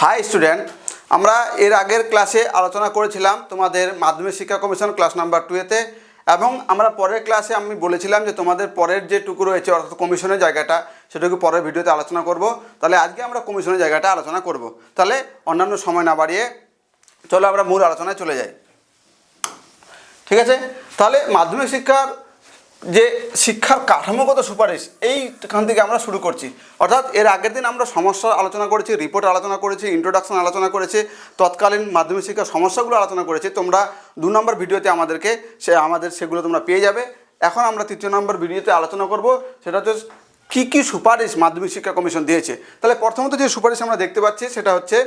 High student আমরা এর আগের ক্লাসে আলোচনা করেছিলাম তোমাদের মাধ্যমিক শিক্ষা কমিশন ক্লাস নাম্বার টুয়েতে এবং আমরা পরের ক্লাসে আমি বলেছিলাম যে তোমাদের পরের যে টুকু রয়েছে, অর্থাৎ কমিশনের জায়গাটা, সেটুকু পরের ভিডিওতে আলোচনা করব। তাহলে আজকে আমরা কমিশনের জায়গাটা আলোচনা করব। তাহলে অন্যান্য সময় না বাড়িয়ে চলো আমরা মূল আলোচনায় চলে যাই। ঠিক আছে? তাহলে মাধ্যমিক শিক্ষার যে শিক্ষার কাঠামোগত সুপারিশ, এইখান থেকে আমরা শুরু করছি। অর্থাৎ এর আগের দিন আমরা সমস্যার আলোচনা করেছি রিপোর্ট আলোচনা করেছি ইন্ট্রোডাকশন আলোচনা করেছি, তৎকালীন মাধ্যমিক শিক্ষার সমস্যাগুলো আলোচনা করেছি। তোমরা দু নম্বর ভিডিওতে আমাদেরকে সে, আমাদের সেগুলো তোমরা পেয়ে যাবে। এখন আমরা তৃতীয় নম্বর ভিডিওতে আলোচনা করব, সেটা হচ্ছে কী কী সুপারিশ মাধ্যমিক শিক্ষা কমিশন দিয়েছে। তাহলে প্রথমত যে সুপারিশ আমরা দেখতে পাচ্ছি, সেটা হচ্ছে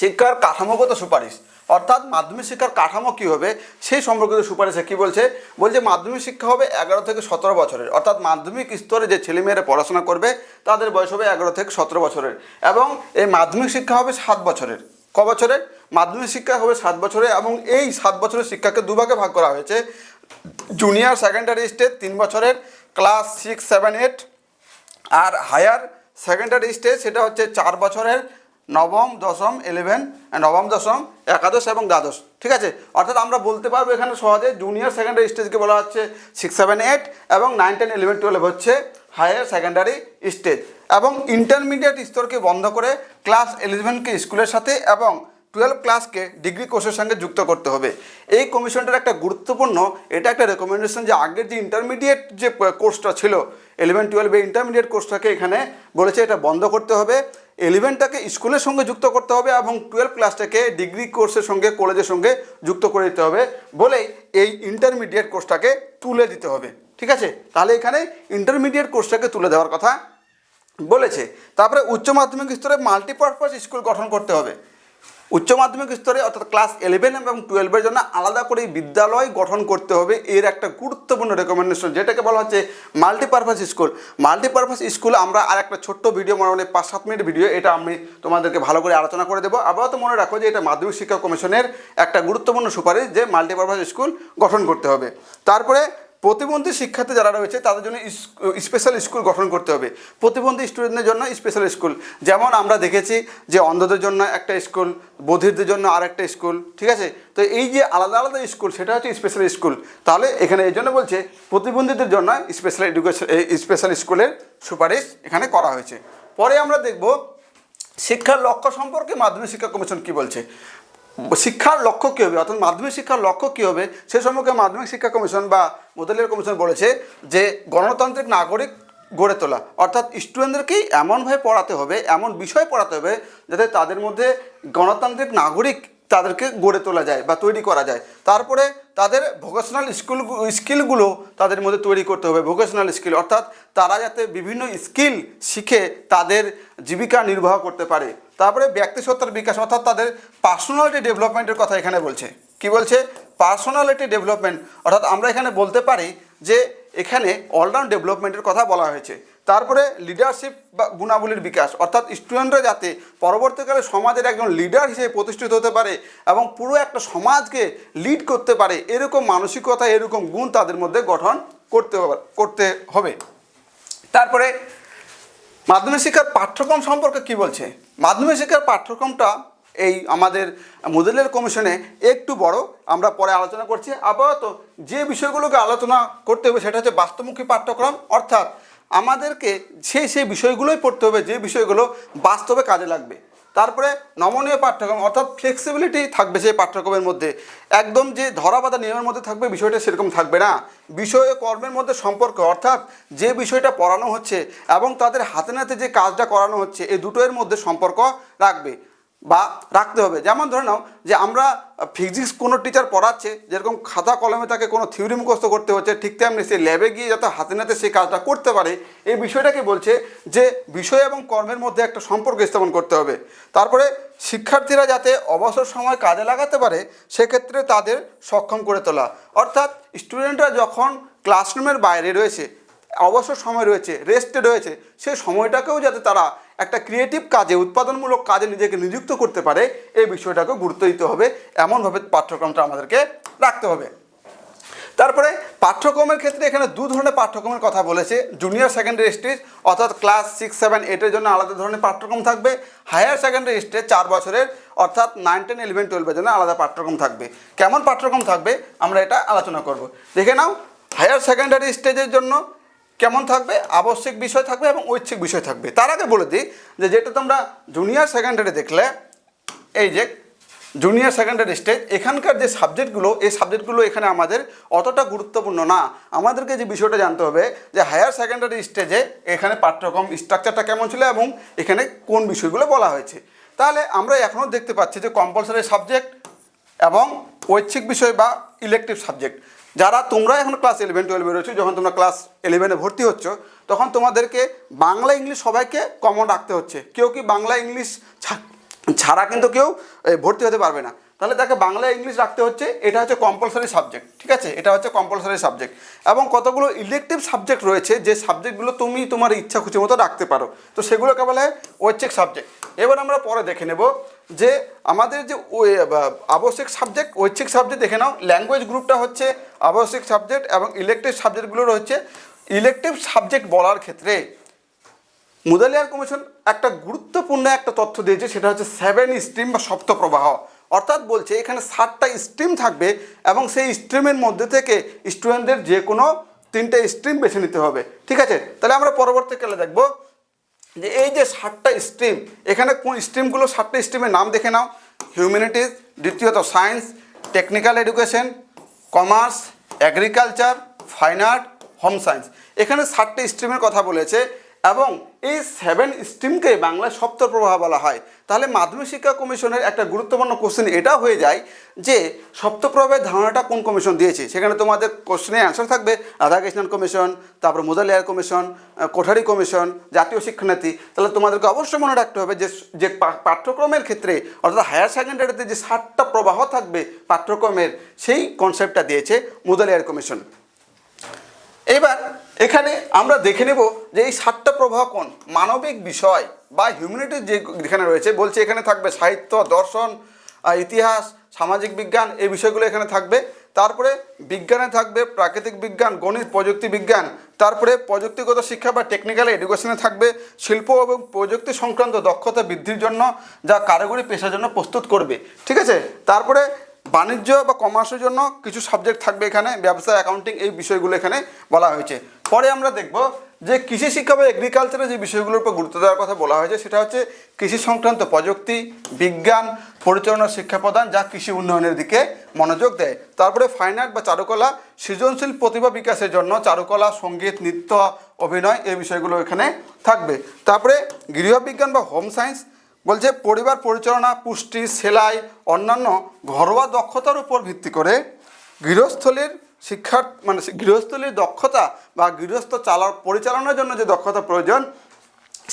শিক্ষার কাঠামোগত সুপারিশ। অর্থাৎ মাধ্যমিক শিক্ষার কাঠামো কী হবে? সেই সম্পর্কিত সুপারিশে কী বলছে? বলছে মাধ্যমিক শিক্ষা হবে এগারো থেকে সতেরো বছরের। অর্থাৎ মাধ্যমিক স্তরে যে ছেলেমেয়েরা পড়াশোনা করবে, তাদের বয়স হবে এগারো থেকে সতেরো বছরের এবং এই মাধ্যমিক শিক্ষা হবে সাত বছরের। ক বছরের? মাধ্যমিক শিক্ষা হবে সাত বছরে এবং এই সাত বছরের শিক্ষাকে দুভাগে ভাগ করা হয়েছে। জুনিয়র সেকেন্ডারি স্টেজ তিন বছরের, ক্লাস সিক্স, সেভেন, এইট আর হায়ার সেকেন্ডারি স্টেজ সেটা হচ্ছে চার বছরের নবম, দশম ইলেভেন নবম, দশম, একাদশ এবং দ্বাদশ। ঠিক আছে? অর্থাৎ আমরা বলতে পারব এখানে সহজে জুনিয়র সেকেন্ডারি স্টেজকে বলা হচ্ছে সিক্স সেভেন এইট এবং নাইন টেন ইলেভেন টুয়েলভ হচ্ছে হায়ার সেকেন্ডারি স্টেজ এবং ইন্টারমিডিয়েট স্তরকে বন্ধ করে ক্লাস ইলেভেনকে স্কুলের সাথে এবং টুয়েলভ ক্লাসকে ডিগ্রি কোর্সের সঙ্গে যুক্ত করতে হবে। এই কমিশনটার একটা গুরুত্বপূর্ণ, এটা একটা রেকমেন্ডেশন যে আগের যে ইন্টারমিডিয়েট যে কোর্সটা ছিল ইলেভেন টুয়েলভে ইন্টারমিডিয়েট কোর্সটাকে এখানে বলেছে এটা বন্ধ করতে হবে। ইলেভেনটাকে স্কুলের সঙ্গে যুক্ত করতে হবে এবং টুয়েলভ ক্লাসটাকে ডিগ্রি কোর্সের সঙ্গে কলেজের সঙ্গে যুক্ত করে দিতে হবে বলে এই ইন্টারমিডিয়েট কোর্সটাকে তুলে দিতে হবে। ঠিক আছে? তাহলে এখানে ইন্টারমিডিয়েট কোর্সটাকে তুলে দেওয়ার কথা বলেছে। তারপরে উচ্চ মাধ্যমিক স্তরে মাল্টিপারপাস স্কুল গঠন করতে হবে। উচ্চ মাধ্যমিক স্তরে অর্থাৎ ক্লাস ইলেভেন এবং টুয়েলভের জন্য আলাদা করে বিদ্যালয় গঠন করতে হবে। এর একটা গুরুত্বপূর্ণ রেকমেন্ডেশন যেটাকে বলা হচ্ছে মাল্টিপারপাস স্কুল মাল্টিপারপাস স্কুল আমরা আর একটা ছোট্ট ভিডিও মোটামুটি পাঁচ সাত মিনিট ভিডিও এটা আমি তোমাদেরকে ভালো করে আলোচনা করে দেবো। আপাতত মনে রাখো যে এটা মাধ্যমিক শিক্ষা কমিশনের একটা গুরুত্বপূর্ণ সুপারিশ যে মাল্টিপারপাস স্কুল গঠন করতে হবে। তারপরে প্রতিবন্ধী শিক্ষার্থী যারা রয়েছে, তাদের জন্য স্পেশাল স্কুল গঠন করতে হবে। প্রতিবন্ধী স্টুডেন্টদের জন্য স্পেশাল স্কুল যেমন আমরা দেখেছি যে অন্ধদের জন্য একটা স্কুল বধিরদের জন্য আরেকটা স্কুল ঠিক আছে? তো এই যে আলাদা আলাদা স্কুল সেটা হচ্ছে স্পেশাল স্কুল তাহলে এখানে এই জন্য বলছে, প্রতিবন্ধীদের জন্য স্পেশাল এডুকেশন স্পেশাল স্কুলের সুপারিশ এখানে করা হয়েছে। পরে আমরা দেখব, শিক্ষার লক্ষ্য সম্পর্কে মাধ্যমিক শিক্ষা কমিশন কি বলছে? শিক্ষার লক্ষ্য কী হবে? অর্থাৎ মাধ্যমিক শিক্ষার লক্ষ্য কী হবে? সে সম্পর্কে মাধ্যমিক শিক্ষা কমিশন বা মোদালিয়ার কমিশন বলেছে যে গণতান্ত্রিক নাগরিক গড়ে তোলা। অর্থাৎ স্টুডেন্টদেরকেই এমনভাবে পড়াতে হবে, এমন বিষয় পড়াতে হবে যাতে তাদের মধ্যে গণতান্ত্রিক নাগরিক তাদেরকে গড়ে তোলা যায় বা তৈরি করা যায়। তারপরে তাদের ভোকেশনাল স্কুল স্কিলগুলো তাদের মধ্যে তৈরি করতে হবে ভোকেশনাল স্কিল অর্থাৎ তারা যাতে বিভিন্ন স্কিল শিখে তাদের জীবিকা নির্বাহ করতে পারে। তারপরে ব্যক্তিসত্তার বিকাশ, অর্থাৎ তাদের পার্সোনালিটি ডেভেলপমেন্টের কথা এখানে বলছে। কি বলছে? পার্সোনালিটি ডেভেলপমেন্ট অর্থাৎ আমরা এখানে বলতে পারি যে এখানে অলরাউন্ড ডেভেলপমেন্টের কথা বলা হয়েছে। তারপরে লিডারশিপ বা গুণাবলীর বিকাশ, অর্থাৎ স্টুডেন্টরা যাতে পরবর্তীকালে সমাজের একজন লিডার হিসেবে প্রতিষ্ঠিত হতে পারে এবং পুরো একটা সমাজকে লিড করতে পারে, এরকম মানসিকতা, এরকম গুণ তাদের মধ্যে গঠন করতে করতে হবে। তারপরে মাধ্যমিক শিক্ষার পাঠ্যক্রম সম্পর্কে কি বলছে? মাধ্যমিক শিক্ষার পাঠ্যক্রমটা এই আমাদের মুদলের কমিশনে একটু বড়, আমরা পরে আলোচনা করছি। আপাতত যে বিষয়গুলোকে আলোচনা করতে হবে সেটা হচ্ছে বাস্তবমুখী পাঠ্যক্রম, অর্থাৎ আমাদেরকে সেই সেই বিষয়গুলোই পড়তে হবে, যে বিষয়গুলো বাস্তবে কাজে লাগবে। তারপরে নমনীয় পাঠ্যক্রম, অর্থাৎ ফ্লেক্সিবিলিটি থাকবে সেই পাঠ্যক্রমের মধ্যে। একদম যে ধরা ধরাবাধা নিয়মের মধ্যে থাকবে, বিষয়টা সেরকম থাকবে না। বিষয় ও কর্মের মধ্যে সম্পর্ক, অর্থাৎ যে বিষয়টা পড়ানো হচ্ছে এবং তাদের হাতে নাতে যে কাজটা করানো হচ্ছে, এই দুটোর মধ্যে সম্পর্ক রাখবে। বা রাখতে হবে। যেমন ধরে নাও যে আমরা ফিজিক্স কোনো টিচার পড়াচ্ছে, যেরকম খাতা কলমে তাকে কোনো থিওরি মুখস্থ করতে হচ্ছে, ঠিক তেমনি সে ল্যাবে গিয়ে যাতে হাতে নাতে সেই কাজটা করতে পারে, এই বিষয়টাকে বলছে যে বিষয় এবং কর্মের মধ্যে একটা সম্পর্ক স্থাপন করতে হবে। তারপরে শিক্ষার্থীরা যাতে অবসর সময় কাজে লাগাতে পারে, সেক্ষেত্রে তাদের সক্ষম করে তোলা। অর্থাৎ স্টুডেন্টরা যখন ক্লাসরুমের বাইরে রয়েছে অবসর সময় রয়েছে রেস্টে রয়েছে, সেই সময়টাকেও যাতে তারা একটা ক্রিয়েটিভ কাজে, উৎপাদনমূলক কাজে নিজেকে নিযুক্ত করতে পারে, এই বিষয়টাকে গুরুত্ব দিতে হবে। এমনভাবে পাঠ্যক্রমটা আমাদেরকে রাখতে হবে। তারপরে পাঠ্যক্রমের ক্ষেত্রে এখানে দু ধরনের পাঠ্যক্রমের কথা বলেছে। জুনিয়র সেকেন্ডারি স্টেজ অর্থাৎ ক্লাস সিক্স সেভেন এইটের জন্য আলাদা ধরনের পাঠ্যক্রম থাকবে। হায়ার সেকেন্ডারি স্টেজ চার বছরের, অর্থাৎ নাইন টেন ইলেভেন টুয়েলভের জন্য আলাদা পাঠ্যক্রম থাকবে। কেমন পাঠ্যক্রম থাকবে? আমরা এটা আলোচনা করব। দেখে নাও হায়ার সেকেন্ডারি স্টেজের জন্য কেমন থাকবে? আবশ্যিক বিষয় থাকবে এবং ঐচ্ছিক বিষয় থাকবে। তার আগে বলে দিই যে যেটা তোমরা জুনিয়র সেকেন্ডারি দেখলে, এই যে জুনিয়র সেকেন্ডারি স্টেজ এখানকার যে সাবজেক্টগুলো এই সাবজেক্টগুলো এখানে আমাদের অতটা গুরুত্বপূর্ণ না। আমাদেরকে যে বিষয়টা জানতে হবে যে হায়ার সেকেন্ডারি স্টেজে এখানে পাঠ্যক্রম স্ট্রাকচারটা কেমন ছিল এবং এখানে কোন বিষয়গুলো বলা হয়েছে। তাহলে আমরা এখনও দেখতে পাচ্ছি যে কম্পালসারি সাবজেক্ট এবং ঐচ্ছিক বিষয় বা ইলেকটিভ সাবজেক্ট যারা তোমরা এখন ক্লাস ইলেভেন টুয়েলভে রয়েছো, যখন তোমরা ক্লাস ইলেভেনে ভর্তি হচ্ছ, তখন তোমাদেরকে বাংলা ইংলিশ সবাইকে কমন রাখতে হচ্ছে। কেউ কি বাংলা ইংলিশ ছাড়া কিন্তু কেউ ভর্তি হতে পারবে না। তাহলে তাকে বাংলা ইংলিশ রাখতে হচ্ছে, এটা হচ্ছে কম্পালসারি সাবজেক্ট ঠিক আছে? এটা হচ্ছে কম্পালসারি সাবজেক্ট এবং কতগুলো ইলেকটিভ সাবজেক্ট রয়েছে, যে সাবজেক্টগুলো তুমি তোমার ইচ্ছা খুশি মতো রাখতে পারো। তো সেগুলো কেবল ঐচ্ছিক সাবজেক্ট এবার আমরা পরে দেখে নেব যে আমাদের যে আবশ্যিক সাবজেক্ট ঐচ্ছিক সাবজেক্ট দেখে নাও। ল্যাঙ্গুয়েজ গ্রুপটা হচ্ছে আবশ্যিক সাবজেক্ট এবং ইলেকটিভ সাবজেক্টগুলো রয়েছে। ইলেকটিভ সাবজেক্ট বলার ক্ষেত্রে মুদালিয়ার কমিশন একটা গুরুত্বপূর্ণ একটা তথ্য দিয়েছে, সেটা হচ্ছে সেভেন স্ট্রিম বা সপ্ত প্রবাহ অর্থাৎ বলছে এখানে ষাটটা স্ট্রিম থাকবে এবং সেই স্ট্রিমের মধ্যে থেকে স্টুডেন্টদের যে কোনো তিনটে স্ট্রিম বেছে নিতে হবে। ঠিক আছে? তাহলে আমরা পরবর্তীকালে দেখব যে এই যে ষাটটা স্ট্রিম এখানে কোন স্ট্রিমগুলো ষাটটা স্ট্রিমের নাম দেখে নাও। হিউম্যানিটিস দ্বিতীয়ত science technical education commerce agriculture fine art home science এখানে ষাটটি স্ট্রিমের কথা বলেছে এবং এই সেভেন স্ট্রিমকে বাংলায় সপ্ত প্রবাহ বলা হয়। তাহলে মাধ্যমিক শিক্ষা কমিশনের একটা গুরুত্বপূর্ণ কোশ্চেন এটা হয়ে যায় যে সপ্তপ্রবাহের ধারণাটা কোন কমিশন দিয়েছে? সেখানে তোমাদের কোশ্চেনের অ্যান্সার থাকবে রাধাকৃষ্ণন কমিশন, তারপর মুদালিয়ার কমিশন কোঠারি কমিশন, জাতীয় শিক্ষানীতি। তাহলে তোমাদেরকে অবশ্যই মনে রাখতে হবে যে যে পাঠ্যক্রমের ক্ষেত্রে অর্থাৎ হায়ার সেকেন্ডারিতে যে ষাটটা প্রবাহ থাকবে পাঠ্যক্রমের, সেই কনসেপ্টটা দিয়েছে মুদালিয়ার কমিশন। এবার এখানে আমরা দেখে নেব যে এই সাতটা প্রবাহ কোন? মানবিক বিষয় বা হিউম্যানিটি যে এখানে রয়েছে, বলছে এখানে থাকবে সাহিত্য, দর্শন ইতিহাস, সামাজিক বিজ্ঞান, এই বিষয়গুলো এখানে থাকবে। তারপরে বিজ্ঞানে থাকবে প্রাকৃতিক বিজ্ঞান, গণিত, প্রযুক্তি বিজ্ঞান। তারপরে প্রযুক্তিগত শিক্ষা বা টেকনিক্যাল এডুকেশনে থাকবে শিল্প এবং প্রযুক্তি সংক্রান্ত দক্ষতা বৃদ্ধির জন্য যা কারিগরি পেশার জন্য প্রস্তুত করবে। ঠিক আছে? তারপরে বাণিজ্য বা কমার্সের জন্য কিছু সাবজেক্ট থাকবে এখানে, ব্যবসা অ্যাকাউন্টিং এই বিষয়গুলো এখানে বলা হয়েছে। পরে আমরা দেখব যে কৃষি শিক্ষা বা এগ্রিকালচারের যে বিষয়গুলোর উপর গুরুত্ব দেওয়ার কথা বলা হয়েছে, সেটা হচ্ছে কৃষি সংক্রান্ত প্রযুক্তি, বিজ্ঞান, পরিচালনা শিক্ষা প্রদান, যা কৃষি উন্নয়নের দিকে মনোযোগ দেয়। তারপরে ফাইন আর্ট বা চারুকলা, সৃজনশীল প্রতিভা বিকাশের জন্য চারুকলা, সংগীত, নৃত্য, অভিনয় এই বিষয়গুলো এখানে থাকবে। তারপরে গৃহবিজ্ঞান বা হোম সায়েন্স বলছে পরিবার পরিচালনা, পুষ্টি, সেলাই, অন্যান্য ঘরোয়া দক্ষতার উপর ভিত্তি করে গৃহস্থলীর শিক্ষার মানে গৃহস্থলীর দক্ষতা বা গৃহস্থ চালা পরিচালনার জন্য যে দক্ষতা প্রয়োজন,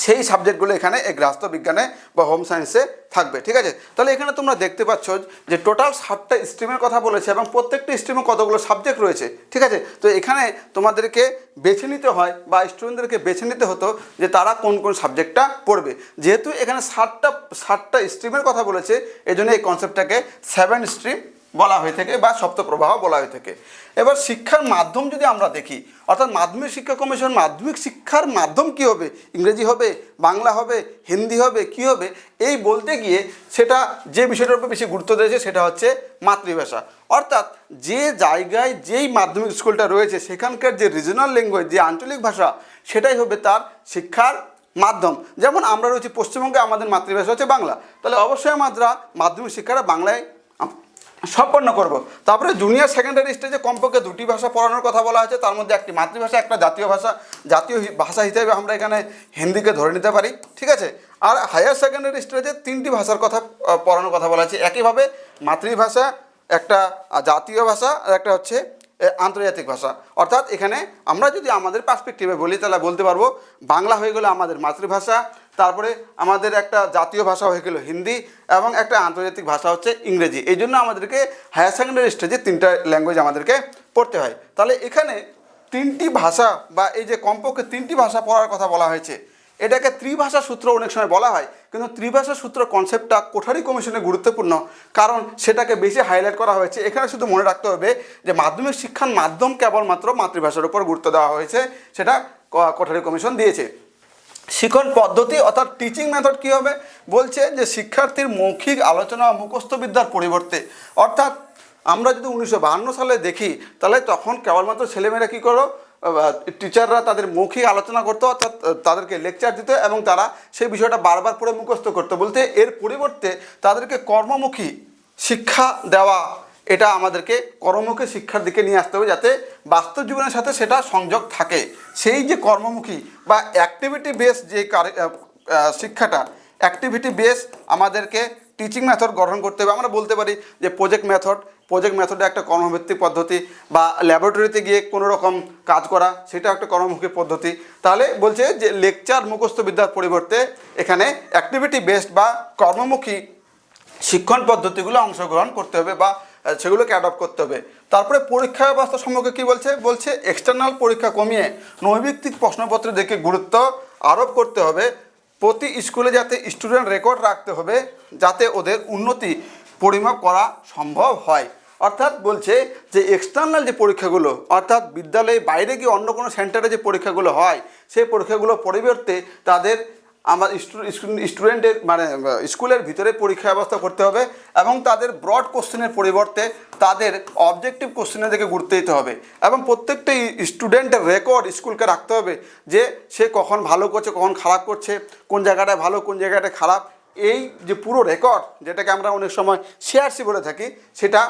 সেই সাবজেক্টগুলো এখানে এই গৃহস্থ বিজ্ঞানে বা হোম সায়েন্সে থাকবে, ঠিক আছে? তাহলে এখানে তোমরা দেখতে পাচ্ছ যে টোটাল ষাটটা স্ট্রিমের কথা বলেছে এবং প্রত্যেকটা স্ট্রিমে কতগুলো সাবজেক্ট রয়েছে, ঠিক আছে? তো এখানে তোমাদেরকে বেছে নিতে হয় বা স্টুডেন্টদেরকে বেছে নিতে হতো যে তারা কোন কোন সাবজেক্টটা পড়বে। যেহেতু এখানে ষাটটা ষাটটা স্ট্রিমের কথা বলেছে এই জন্য এই কনসেপ্টটাকে সেভেন স্ট্রিম বলা হয়ে থাকে বা সপ্তপ্রবাহ বলা হয়ে থাকে। এবার শিক্ষার মাধ্যম যদি আমরা দেখি, অর্থাৎ মাধ্যমিক শিক্ষা কমিশন মাধ্যমিক শিক্ষার মাধ্যম কি হবে? ইংরেজি হবে, বাংলা হবে, হিন্দি হবে, কি হবে? এই বলতে গিয়ে সেটা যে বিষয়টার উপর বেশি গুরুত্ব দিয়েছে সেটা হচ্ছে মাতৃভাষা। অর্থাৎ যে জায়গায় যেই মাধ্যমিক স্কুলটা রয়েছে, সেখানকার যে রিজনাল ল্যাঙ্গুয়েজ যে আঞ্চলিক ভাষা, সেটাই হবে তার শিক্ষার মাধ্যম। যেমন আমরা রয়েছি, পশ্চিমবঙ্গে আমাদের মাতৃভাষা হচ্ছে বাংলা। তাহলে অবশ্যই আমরা মাধ্যমিক শিক্ষাটা বাংলায় সম্পন্ন করব। তারপরে জুনিয়র সেকেন্ডারি স্টেজে কমপক্ষে দুটি ভাষা পড়ানোর কথা বলা হয়েছে। তার মধ্যে একটি মাতৃভাষা, একটা জাতীয় ভাষা। জাতীয় ভাষা হিসেবে আমরা এখানে হিন্দিকে ধরে নিতে পারি। ঠিক আছে? আর হায়ার সেকেন্ডারি স্টেজে তিনটি ভাষার কথা পড়ানোর কথা বলা হয়েছে। একইভাবে মাতৃভাষা, একটা জাতীয় ভাষা আর একটা হচ্ছে আন্তর্জাতিক ভাষা। অর্থাৎ এখানে আমরা যদি আমাদের পার্সপেক্টিভে বলি, তাহলে বলতে পারব, বাংলা হয়ে গেলো আমাদের মাতৃভাষা তারপরে আমাদের একটা জাতীয় ভাষা হয়ে গেলো হিন্দি এবং একটা আন্তর্জাতিক ভাষা হচ্ছে ইংরেজি। এই জন্য আমাদেরকে হায়ার সেকেন্ডারি স্টেজে তিনটা ল্যাঙ্গুয়েজ আমাদেরকে পড়তে হয়। তাহলে এখানে তিনটি ভাষা বা এই যে কমপক্ষে তিনটি ভাষা পড়ার কথা বলা হয়েছে, এটাকে ত্রিভাষা সূত্র অনেক সময় বলা হয়, কিন্তু ত্রিভাষা সূত্র কনসেপ্টটা কোঠারি কমিশনে গুরুত্বপূর্ণ, কারণ সেটাকে বেশি হাইলাইট করা হয়েছে। এখানে শুধু মনে রাখতে হবে যে মাধ্যমিক শিক্ষার মাধ্যম কেবলমাত্র মাতৃভাষার উপর গুরুত্ব দেওয়া হয়েছে, সেটা কোঠারি কমিশন দিয়েছে। শিক্ষণ পদ্ধতি অর্থাৎ টিচিং মেথড কী হবে? বলছে যে শিক্ষার্থীর মৌখিক আলোচনা মুখস্থ বিদ্যার পরিবর্তে। অর্থাৎ আমরা যদি উনিশশো সালে দেখি, তাহলে তখন কেবলমাত্র ছেলেমেয়েরা কী করো? টিচাররা তাদের মৌখিক আলোচনা করতো, অর্থাৎ তাদেরকে লেকচার দিত এবং তারা সেই বিষয়টা বারবার পড়ে মুখস্থ করতো। বলতে এর পরিবর্তে তাদেরকে কর্মমুখী শিক্ষা দেওয়া এটা আমাদেরকে কর্মমুখী শিক্ষার দিকে নিয়ে আসতে হবে যাতে বাস্তব জীবনের সাথে সেটা সংযোগ থাকে। সেই যে কর্মমুখী বা অ্যাক্টিভিটি বেস যে শিক্ষাটা অ্যাক্টিভিটি বেস আমাদেরকে টিচিং মেথড গঠন করতে হবে। আমরা বলতে পারি যে প্রজেক্ট মেথড প্রজেক্ট মেথডে একটা কর্মভিত্তিক পদ্ধতি বা ল্যাবরেটরিতে গিয়ে কোনো রকম কাজ করা সেটা একটা কর্মমুখী পদ্ধতি। তাহলে বলছে যে লেকচার মুখস্থ বিদ্যার পরিবর্তে এখানে অ্যাক্টিভিটি বেসড বা কর্মমুখী শিক্ষণ পদ্ধতিগুলো অংশগ্রহণ করতে হবে বা সেগুলোকে অ্যাডপ্ট করতে হবে। তারপরে পরীক্ষা ব্যবস্থা সম্পর্কে কী বলছে? বলছে এক্সটার্নাল পরীক্ষা কমিয়ে নৈভিত্তিক প্রশ্নপত্রের দিকে গুরুত্ব আরোপ করতে হবে। প্রতি স্কুলে যাতে স্টুডেন্ট রেকর্ড রাখতে হবে, যাতে ওদের উন্নতি পরিমাপ করা সম্ভব হয়। অর্থাৎ বলছে যে এক্সটার্নাল যে পরীক্ষাগুলো, অর্থাৎ বিদ্যালয়ে বাইরে গিয়ে অন্য কোনো সেন্টারে যে পরীক্ষাগুলো হয়, সেই পরীক্ষাগুলো পরিবর্তে তাদের আমার স্টুডেন্টের মানে স্কুলের ভিতরে পরীক্ষা ব্যবস্থা করতে হবে এবং তাদের ব্রড কোশ্চেনের পরিবর্তে তাদের অবজেক্টিভ কোশ্চেনের দিকে গুরুত্ব দিতে হবে এবং প্রত্যেকটা স্টুডেন্টের রেকর্ড স্কুলকে রাখতে হবে যে সে কখন ভালো করছে, কখন খারাপ করছে, কোন জায়গাটায় ভালো, কোন জায়গাটায় খারাপ। এই যে পুরো রেকর্ড যেটাকে আমরা অনেক সময় সিআরসি বলে থাকি, সেটা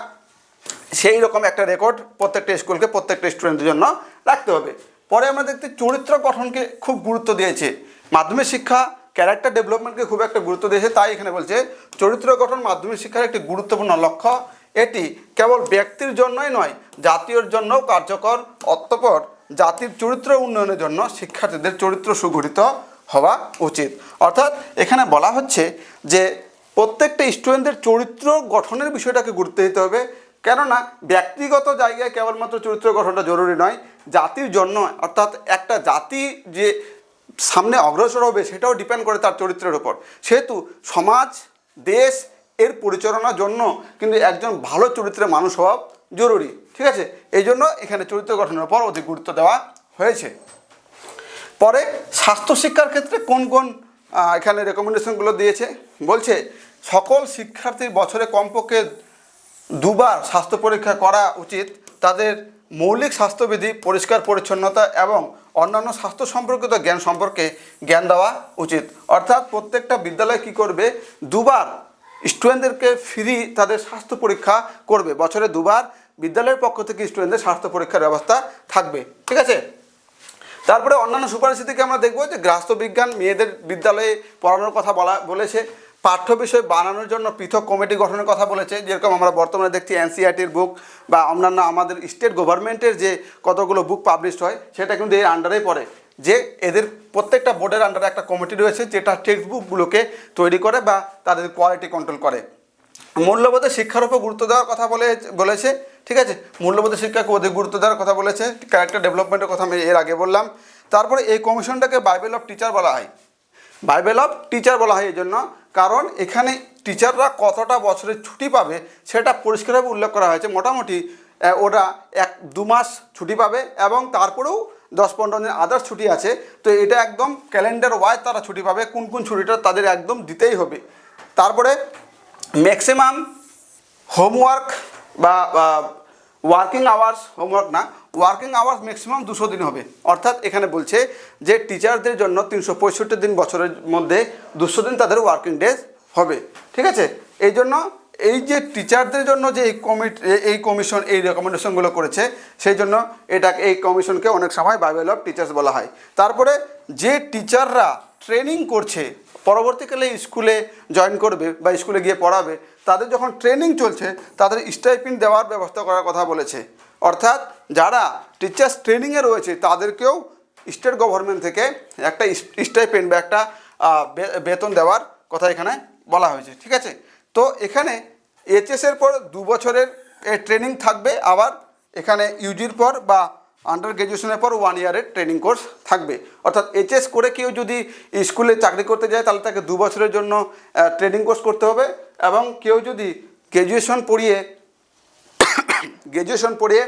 সেই রকম একটা রেকর্ড প্রত্যেকটা স্কুলকে, প্রত্যেকটা স্টুডেন্টের জন্য রাখতে হবে। পরে আমরা দেখতে, চরিত্র গঠনকে খুব গুরুত্ব দিয়েছে। মাধ্যমিক শিক্ষা ক্যারেক্টার ডেভেলপমেন্টকে খুব একটা গুরুত্ব দিয়েছে, তাই এখানে বলছে, চরিত্র গঠন মাধ্যমিক শিক্ষার একটি গুরুত্বপূর্ণ লক্ষ্য। এটি কেবল ব্যক্তির জন্যই নয় জাতীয়র জন্যও কার্যকর। অতঃপর জাতির চরিত্র উন্নয়নের জন্য শিক্ষার্থীদের চরিত্র সুগঠিত হওয়া উচিত। অর্থাৎ এখানে বলা হচ্ছে যে, প্রত্যেকটা স্টুডেন্টদের চরিত্র গঠনের বিষয়টাকে গুরুত্ব দিতে হবে। কেননা, ব্যক্তিগত জায়গায় কেবলমাত্র চরিত্র গঠনটা জরুরি নয়, জাতির জন্য অর্থাৎ একটা জাতি যে সামনে অগ্রসর হবে সেটাও ডিপেন্ড করে তার চরিত্রের উপর। সেহেতু সমাজ, দেশ এর পরিচালনার জন্য কিন্তু একজন ভালো চরিত্রের মানুষ হওয়া জরুরি, ঠিক আছে? এই জন্য এখানে চরিত্র গঠনের উপর অধিক গুরুত্ব দেওয়া হয়েছে। পরে স্বাস্থ্য শিক্ষার ক্ষেত্রে কোন কোন এখানে রেকমেন্ডেশনগুলো দিয়েছে? বলছে, সকল শিক্ষার্থীর বছরে কমপক্ষে দুবার স্বাস্থ্য পরীক্ষা করা উচিত। তাদের মৌলিক স্বাস্থ্যবিধি, পরিষ্কার পরিচ্ছন্নতা এবং অন্যান্য স্বাস্থ্য সম্পর্কিত জ্ঞান সম্পর্কে জ্ঞান দেওয়া উচিত। অর্থাৎ প্রত্যেকটা বিদ্যালয় কি করবে? দুবার স্টুডেন্টদেরকে ফ্রি তাদের স্বাস্থ্য পরীক্ষা করবে। বছরে দুবার বিদ্যালয়ের পক্ষ থেকে স্টুডেন্টদের স্বাস্থ্য পরীক্ষার ব্যবস্থা থাকবে। ঠিক আছে? তারপরে অন্যান্য সুপারিশ থেকে আমরা দেখব যে বিজ্ঞান, মেয়েদের বিদ্যালয়ে পড়ানোর কথা বলা বলেছে। পাঠ্য বিষয় বানানোর জন্য পৃথক কমিটি গঠনের কথা বলেছে। যেরকম আমরা বর্তমানে দেখছি এনসিআরটির বুক বা অন্যান্য আমাদের স্টেট গভর্নমেন্টের যে কতগুলো বুক পাবলিশড হয়, সেটা কিন্তু এর আন্ডারেই পড়ে। যে এদের প্রত্যেকটা বোর্ডের আন্ডারে একটা কমিটি রয়েছে, যেটা টেক্সট বুকগুলোকে তৈরি করে বা তাদের কোয়ালিটি কন্ট্রোল করে। মূল্যবোধের শিক্ষার উপর গুরুত্ব দেওয়ার কথা বলে, বলেছে, ঠিক আছে? মূল্যবোধের শিক্ষাকে অধিক গুরুত্ব দেওয়ার কথা বলেছে ক্যারেক্টার ডেভেলপমেন্টের কথা আমি এর আগে বললাম। তারপরে এই কমিশনটাকে বাইবেল অফ টিচার বলা হয়। বাইবেল অফ টিচার বলা হয় এই জন্য। কারণ এখানে টিচাররা কতটা বছরের ছুটি পাবে সেটা পরিষ্কারভাবে উল্লেখ করা হয়েছে। মোটামুটি ওরা এক, দু মাস ছুটি পাবে এবং তারপরেও দশ পনেরো দিন আদার্স ছুটি আছে। তো এটা একদম ক্যালেন্ডার ওয়াইজ তারা ছুটি পাবে, কোন কোন ছুটিটা তাদের একদম দিতেই হবে। তারপরে ম্যাক্সিমাম হোমওয়ার্ক বা ওয়ার্কিং আওয়ার্স হোমওয়ার্ক না ওয়ার্কিং আওয়ার্স ম্যাক্সিমাম দুশো দিন হবে। অর্থাৎ এখানে বলছে যে টিচারদের জন্য তিনশো পঁয়ষট্টি দিন বছরের মধ্যে দুশো দিন তাদের ওয়ার্কিং ডেজ হবে। ঠিক আছে? এই জন্য এই যে টিচারদের জন্য যে এই কমিট এই কমিশন এই রেকমেন্ডেশনগুলো করেছে, সেই জন্য এটা এই কমিশনকে অনেক সময় বাইবেল অফ টিচার্স বলা হয়। তারপরে যে টিচাররা ট্রেনিং করছে, পরবর্তীকালে স্কুলে জয়েন করবে বা স্কুলে গিয়ে পড়াবে, তাদের যখন ট্রেনিং চলছে, তাদের স্টাইপিন দেওয়ার ব্যবস্থা করার কথা বলেছে। অর্থাৎ যারা টিচার্স ট্রেনিংয়ে রয়েছে, তাদেরকেও স্টেট গভর্নমেন্ট থেকে একটা স্টাইপেন্ড বা একটা বেতন দেওয়ার কথা এখানে বলা হয়েছে, ঠিক আছে? তো এখানে এইচএসের পর দু বছরের ট্রেনিং থাকবে, আবার এখানে ইউজির পর বা আন্ডার গ্র্যাজুয়েশনের পর ওয়ান ইয়ারের ট্রেনিং কোর্স থাকবে। অর্থাৎ এইচএস করে কেউ যদি স্কুলে চাকরি করতে যায়, তাহলে তাকে দু বছরের জন্য ট্রেনিং কোর্স করতে হবে এবং কেউ যদি গ্র্যাজুয়েশন পড়িয়ে গ্র্যাজুয়েশন পড়িয়ে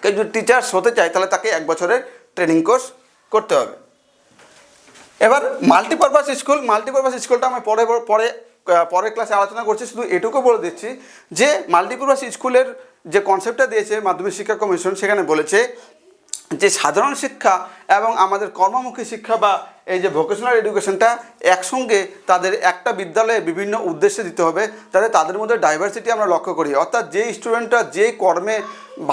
কেউ যদি টিচার্স হতে চায়, তাহলে তাকে এক বছরের ট্রেনিং কোর্স করতে হবে। এবার মাল্টিপারপাস স্কুল মাল্টিপারপাস স্কুলটা আমি পরে পরে পরের ক্লাসে আলোচনা করছি, শুধু এটুকু বলে দিচ্ছি যে মাল্টিপারপাস স্কুলের যে কনসেপ্টটা দিয়েছে মাধ্যমিক শিক্ষা কমিশন সেখানে বলেছে যে সাধারণ শিক্ষা এবং আমাদের কর্মমুখী শিক্ষা বা এই যে ভোকেশনাল এডুকেশনটা একসঙ্গে তাদের একটা বিদ্যালয়ে বিভিন্ন উদ্দেশ্যে দিতে হবে যাতে তাদের মধ্যে ডাইভার্সিটি আমরা লক্ষ্য করি। অর্থাৎ যে স্টুডেন্টটা যে কর্মে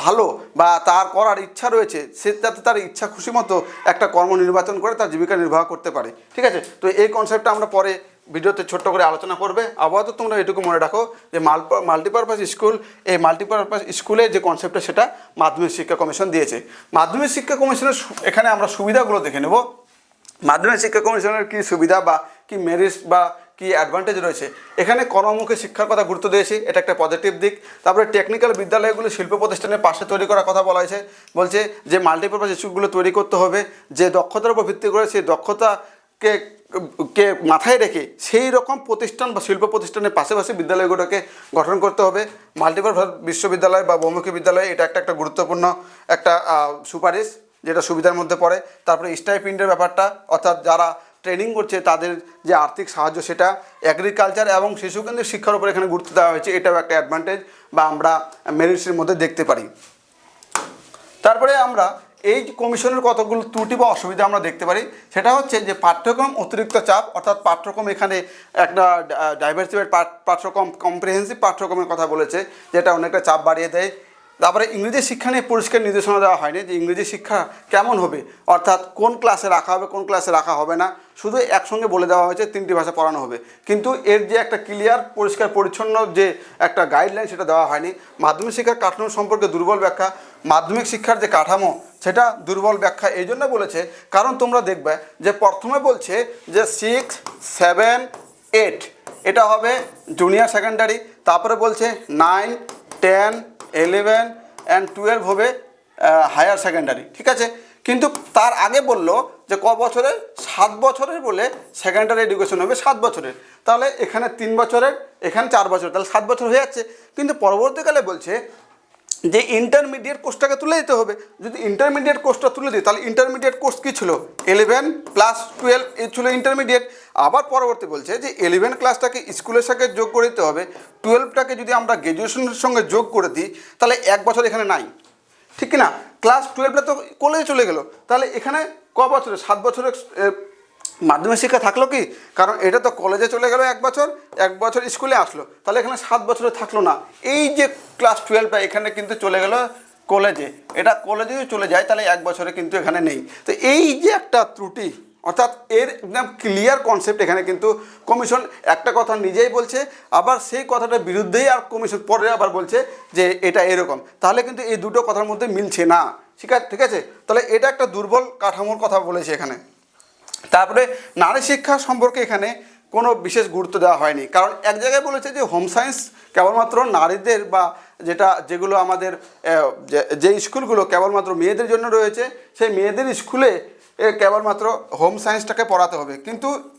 ভালো বা তার করার ইচ্ছা রয়েছে, সে যাতে তার ইচ্ছা খুশি মতো একটা কর্ম নির্বাচন করে, তার জীবিকা নির্বাহ করতে পারে। ঠিক আছে? তো এই কনসেপ্টটা আমরা পরে ভিডিওতে ছোট্ট করে আলোচনা করবে। আপাতত তোমরা এটুকু মনে রাখো যে মাল মাল্টিপারপাস স্কুল এই মাল্টিপারপাস স্কুলে যে কনসেপ্টটা সেটা মাধ্যমিক শিক্ষা কমিশন দিয়েছে। মাধ্যমিক শিক্ষা কমিশনের এখানে আমরা সুবিধাগুলো দেখে নেব। মাধ্যমিক শিক্ষা কমিশনের কী সুবিধা বা কি মেরিট বা কি অ্যাডভান্টেজ রয়েছে? এখানে কর্মমুখী শিক্ষার কথা গুরুত্ব দিয়েছি, এটা একটা পজিটিভ দিক। তারপরে টেকনিক্যাল বিদ্যালয়গুলো শিল্প প্রতিষ্ঠানের পাশে তৈরি করার কথা বলা হয়েছে। বলছে যে মাল্টিপারপাস স্কুলগুলো তৈরি করতে হবে, যে দক্ষতার উপর ভিত্তি করে সেই দক্ষতাকে কে কে মাথায় রেখে সেই রকম প্রতিষ্ঠান বা শিল্প প্রতিষ্ঠানের পাশাপাশি বিদ্যালয়গুলোকে গঠন করতে হবে। মাল্টিপারপাস বিশ্ববিদ্যালয় বা বহুমুখী বিদ্যালয়, এটা একটা একটা গুরুত্বপূর্ণ একটা সুপারিশ যেটা সুবিধার মধ্যে পড়ে। তারপরে স্টাইপিন্ডের ব্যাপারটা, অর্থাৎ যারা ট্রেনিং করছে তাদের যে আর্থিক সাহায্য সেটা অ্যাগ্রিকালচার এবং শিশু কেন্দ্রিক শিক্ষার উপর এখানে গুরুত্ব দেওয়া হয়েছে। এটাও একটা অ্যাডভান্টেজ বা আমরা মেরিটসের মধ্যে দেখতে পারি। তারপরে আমরা এই কমিশনের কতগুলো ত্রুটি বা অসুবিধা আমরা দেখতে পারি, সেটা হচ্ছে যে পাঠ্যক্রম অতিরিক্ত চাপ, অর্থাৎ পাঠ্যক্রম এখানে একটা ডাইভার্সিফাইড পাঠ্যক্রম কম্প্রিহেন্সিভ পাঠ্যক্রমের কথা বলেছে, যেটা অনেকটা চাপ বাড়িয়ে দেয়। তারপরে ইংরেজি শিক্ষা নিয়ে পরিষ্কার নির্দেশনা দেওয়া হয়নি যে ইংরেজি শিক্ষা কেমন হবে, অর্থাৎ কোন ক্লাসে রাখা হবে, কোন ক্লাসে রাখা হবে না, শুধু একসঙ্গে বলে দেওয়া হয়েছে, তিনটি ভাষা পড়ানো হবে। কিন্তু এর যে একটা ক্লিয়ার পরিষ্কার, পরিচ্ছন্ন যে একটা গাইডলাইন সেটা দেওয়া হয়নি। মাধ্যমিক শিক্ষার কাঠামো সম্পর্কে দুর্বল ব্যাখ্যা মাধ্যমিক শিক্ষার যে কাঠামো, সেটা দুর্বল ব্যাখ্যা এই জন্য বলেছে, কারণ তোমরা দেখবে যে প্রথমে বলছে যে সিক্স সেভেন এইট এটা হবে জুনিয়র সেকেন্ডারি তারপরে বলছে nine ten eleven and twelve হবে হায়ার সেকেন্ডারি ঠিক আছে? কিন্তু তার আগে বলল যে ক বছরের সাত বছরের বলে সেকেন্ডারি এডুকেশন হবে সাত বছরের। তাহলে এখানে তিন বছরের, এখানে চার বছর তাহলে সাত বছর হয়ে যাচ্ছে। কিন্তু পরবর্তীকালে বলছে যে ইন্টারমিডিয়েট কোর্সটাকে তুলে দিতে হবে। যদি ইন্টারমিডিয়েট কোর্সটা তুলে দিই, তাহলে ইন্টারমিডিয়েট কোর্স কী ছিল? ইলেভেন প্লাস টুয়েলভ এ ছিল ইন্টারমিডিয়েট আবার পরবর্তী বলছে যে ইলেভেন ক্লাসটাকে স্কুলের সাথে যোগ করে দিতে হবে। টুয়েলভটাকে যদি আমরা গ্র্যাজুয়েশনের সঙ্গে যোগ করে দিই, তাহলে এক বছর এখানে নাই। ঠিক না ক্লাস টুয়েলভটা তো কলেজে চলে গেল। তাহলে এখানে ক বছরে সাত বছরের মাধ্যমিক শিক্ষা থাকল কি? কারণ এটা তো কলেজে চলে গেল এক বছর এক বছর স্কুলে আসলো। তাহলে এখানে সাত বছরে থাকল না। এই যে ক্লাস টুয়েলভটা এখানে কিন্তু চলে গেল কলেজে এটা কলেজে চলে যায়, তাহলে এক বছরে কিন্তু এখানে নেই। তো এই যে একটা ত্রুটি, অর্থাৎ এর একদম ক্লিয়ার কনসেপ্ট এখানে কিন্তু কমিশন একটা কথা নিজেই বলছে, আবার সেই কথাটার বিরুদ্ধেই আর কমিশন পরে আবার বলছে যে এটা এরকম। তাহলে কিন্তু এই দুটো কথার মধ্যে মিলছে না। ঠিক আছে ঠিক আছে? তাহলে এটা একটা দুর্বল কাঠামোর কথা বলেছে এখানে। তারপরে নারী শিক্ষা সম্পর্কে এখানে কোনো বিশেষ গুরুত্ব দেওয়া হয়নি। কারণ এক জায়গায় বলেছে যে হোম সায়েন্স কেবলমাত্র নারীদের বা যেটা, যেগুলো আমাদের যে- স্কুলগুলো কেবলমাত্র মেয়েদের জন্য রয়েছে, সেই মেয়েদের স্কুলে কেবলমাত্র হোম সায়েন্সটাকে পড়াতে হবে। কিন্তু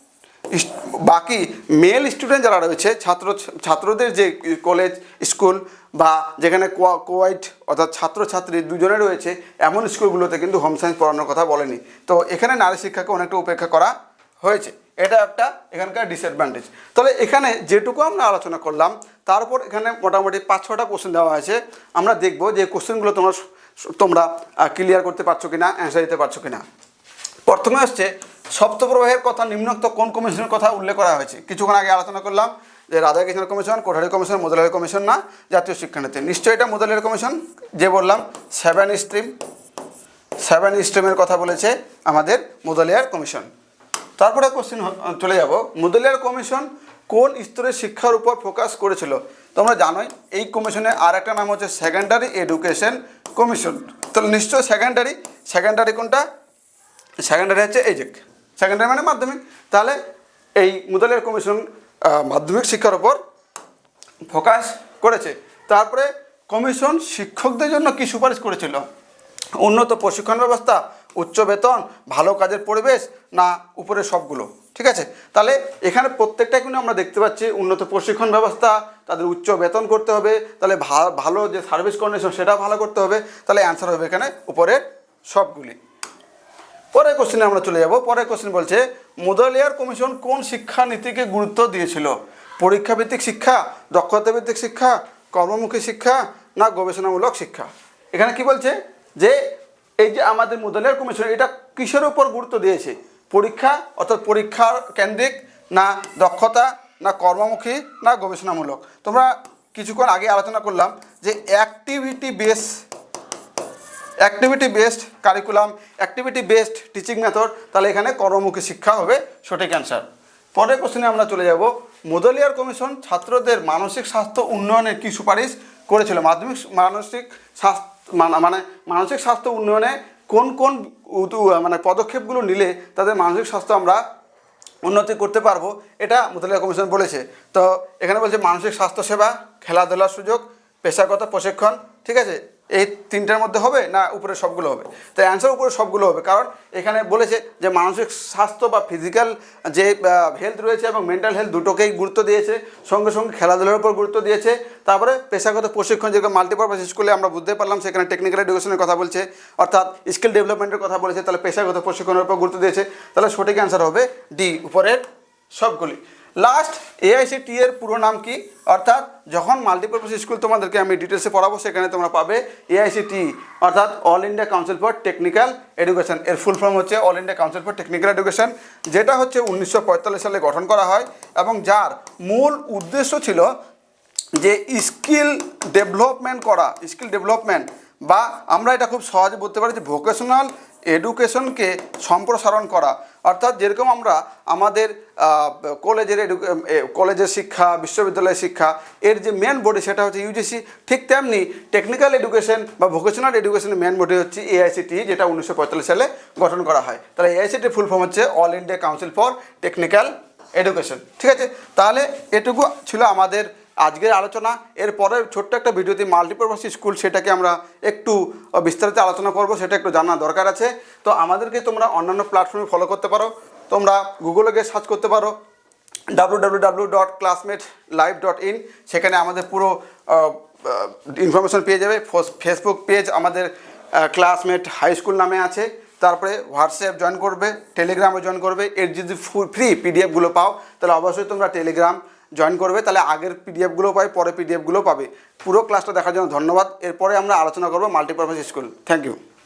বাকি মেল স্টুডেন্ট যারা রয়েছে, ছাত্র, ছাত্রদের যে কলেজ স্কুল বা যেখানে কোয়া- কোয়াইট অর্থাৎ ছাত্রছাত্রী দুজনে রয়েছে, এমন স্কুলগুলোতে কিন্তু হোম সায়েন্স পড়ানোর কথা বলেনি। তো এখানে নারী শিক্ষাকে অনেকটা উপেক্ষা করা হয়েছে। এটা একটা এখানকার ডিসঅ্যাডভান্টেজ তাহলে এখানে যেটুকু আমরা আলোচনা করলাম, তারপর এখানে মোটামুটি পাঁচ, ছটা কোশ্চেন দেওয়া আছে। আমরা দেখব যে কোশ্চেনগুলো তোমরা তোমরা ক্লিয়ার করতে পারছ কি না অ্যান্সার দিতে পারছ কি না প্রথমে আসছে সপ্তপ্রবাহের কথা, নিম্নোক্ত কোন কমিশনের কথা উল্লেখ করা হয়েছে? কিছুক্ষণ আগে আলোচনা করলাম যে রাধাকৃষ্ণ কমিশন কোঠারি কমিশন, মোদলের কমিশন না, জাতীয় শিক্ষানীতি। নিশ্চয়ই এটা মোদলের কমিশন? যে বললাম সেভেন স্ট্রিম সেভেন স্ট্রিমের কথা বলেছে আমাদের মুদলিয়ার কমিশন। তারপরে কোশ্চেন চলে যাব। মুদলিয়ার কমিশন কোন স্তরের শিক্ষার উপর ফোকাস করেছিল? তোমরা জানোই, এই কমিশনের আর একটা নাম হচ্ছে সেকেন্ডারি এডুকেশন কমিশন তাহলে নিশ্চয় সেকেন্ডারি সেকেন্ডারি কোনটা? সেকেন্ডারি হচ্ছে এই যে সেকেন্ডারি মানে মাধ্যমিক। তাহলে এই মুদলের কমিশন মাধ্যমিক শিক্ষার উপর ফোকাস করেছে। তারপরে কমিশন শিক্ষকদের জন্য কি সুপারিশ করেছিল? উন্নত প্রশিক্ষণ ব্যবস্থা, উচ্চ বেতন, ভালো কাজের পরিবেশ, না উপরে সবগুলো? ঠিক আছে? তাহলে এখানে প্রত্যেকটা কিন্তু আমরা দেখতে পাচ্ছি উন্নত প্রশিক্ষণ ব্যবস্থা, তাদের উচ্চ বেতন করতে হবে, তাহলে ভালো যে সার্ভিস কন্ডিশন সেটা ভালো করতে হবে। তাহলে অ্যান্সার হবে এখানে উপরের সবগুলি। পরের কোশ্চেনে আমরা চলে যাব। পরের কোশ্চেন বলছে, মুদালিয়ার কমিশন কোন শিক্ষা নীতিকে গুরুত্ব দিয়েছিল? পরীক্ষা ভিত্তিক শিক্ষা দক্ষতা ভিত্তিক শিক্ষা, কর্মমুখী শিক্ষা না গবেষণামূলক শিক্ষা? এখানে কি বলছে? যে এই যে আমাদের মুদালিয়ার কমিশন এটা কিসের উপর গুরুত্ব দিয়েছে? পরীক্ষা, অর্থাৎ পরীক্ষার কেন্দ্রিক না দক্ষতা, না কর্মমুখী, না গবেষণামূলক? তোমরা কিছুক্ষণ আগে আলোচনা করলাম যে activity base activity based curriculum activity based teaching method তাহলে এখানে কর্মমুখী শিক্ষা হবে সঠিক অ্যান্সার পরের কোশ্চেনে আমরা চলে যাব। মুদলিয়ার কমিশন ছাত্রদের মানসিক স্বাস্থ্য উন্নয়নের কি সুপারিশ করেছিল? মাধ্যমিক মানসিক স্বাস্থ্য মানে- মানে মানসিক স্বাস্থ্য উন্নয়নে কোন কোন মানে পদক্ষেপগুলো নিলে তাদের মানসিক স্বাস্থ্য আমরা উন্নতি করতে পারব, এটা মুতলিয়া কমিশন বলেছে। তো এখানে বলছে মানসিক স্বাস্থ্যসেবা খেলাধুলার সুযোগ, পেশাগত প্রশিক্ষণ, ঠিক আছে? এই তিনটার মধ্যে হবে না উপরে সবগুলো হবে? তাই অ্যান্সার উপরে সবগুলো হবে। কারণ এখানে বলেছে যে মানসিক স্বাস্থ্য বা ফিজিক্যাল যে হেলথ রয়েছে এবং মেন্টাল হেলথ দুটোকেই গুরুত্ব দিয়েছে, সঙ্গে সঙ্গে খেলাধুলার উপর গুরুত্ব দিয়েছে। তারপরে পেশাগত প্রশিক্ষণ যেগুলো মাল্টিপারপাস স্কুলে আমরা বুঝতে পারলাম, সেখানে টেকনিক্যাল এডুকেশনের কথা বলছে, অর্থাৎ স্কিল ডেভেলপমেন্টের কথা বলেছে, তাহলে পেশাগত প্রশিক্ষণের উপর গুরুত্ব দিয়েছে। তাহলে সঠিক অ্যান্সার হবে ডি, উপরের সবগুলি। লাস্ট এআইসিটি এর পুরো নাম কি? অর্থাৎ যখন মাল্টিপারপাস স্কুল তোমাদেরকে আমি ডিটেলসে পড়াবো, সেখানে তোমরা পাবে এআইসিটি অর্থাৎ all India council for technical education এর ফুল ফর্ম হচ্ছে all India council for technical education যেটা হচ্ছে উনিশশো পঁয়তাল্লিশ সালে গঠন করা হয় এবং যার মূল উদ্দেশ্য ছিল যে স্কিল ডেভেলপমেন্ট করা স্কিল ডেভেলপমেন্ট বা আমরা এটা খুব সহজে বলতে পারি যে ভোকেশনাল এডুকেশনকে সম্প্রসারণ করা। অর্থাৎ যেরকম আমরা আমাদের কলেজের কলেজের শিক্ষা, বিশ্ববিদ্যালয়ের শিক্ষা, এর যে মেন বডি সেটা হচ্ছে ইউজিসি ঠিক তেমনি টেকনিক্যাল এডুকেশন বা ভোকেশনাল এডুকেশনের মেন বডি হচ্ছে এআইসিটি যেটা উনিশশো পঁয়তাল্লিশ সালে গঠন করা হয়। তাহলে এআইসিটি ফুল ফর্ম হচ্ছে all India council for technical education ঠিক আছে? তাহলে এটুকু ছিল আমাদের আজকের আলোচনা এরপরে ছোট্ট একটা ভিডিওতে মাল্টিপারপাস স্কুল সেটাকে আমরা একটু বিস্তারিত আলোচনা করব, সেটা একটু জানা দরকার আছে। তো আমাদেরকে তোমরা অন্যান্য প্ল্যাটফর্মে ফলো করতে পারো। তোমরা গুগলে গিয়ে সার্চ করতে পারো। W W W dot classmate live dot in সেখানে আমাদের পুরো ইনফরমেশন পেয়ে যাবে। ফেসবুক পেজ আমাদের ক্লাসমেট হাই স্কুল নামে আছে। তারপরে হোয়াটসঅ্যাপ জয়েন করবে টেলিগ্রামে জয়েন করবে। এর যদি ফ্রি পিডিএফগুলো পাও, তাহলে অবশ্যই তোমরা টেলিগ্রাম জয়েন করবে, তাহলে আগের পিডিএফগুলো পাবে পরে পিডিএফগুলো পাবে। পুরো ক্লাসটা দেখার জন্য ধন্যবাদ। এরপরে আমরা আলোচনা করব মাল্টিপারপাস স্কুল থ্যাংক ইউ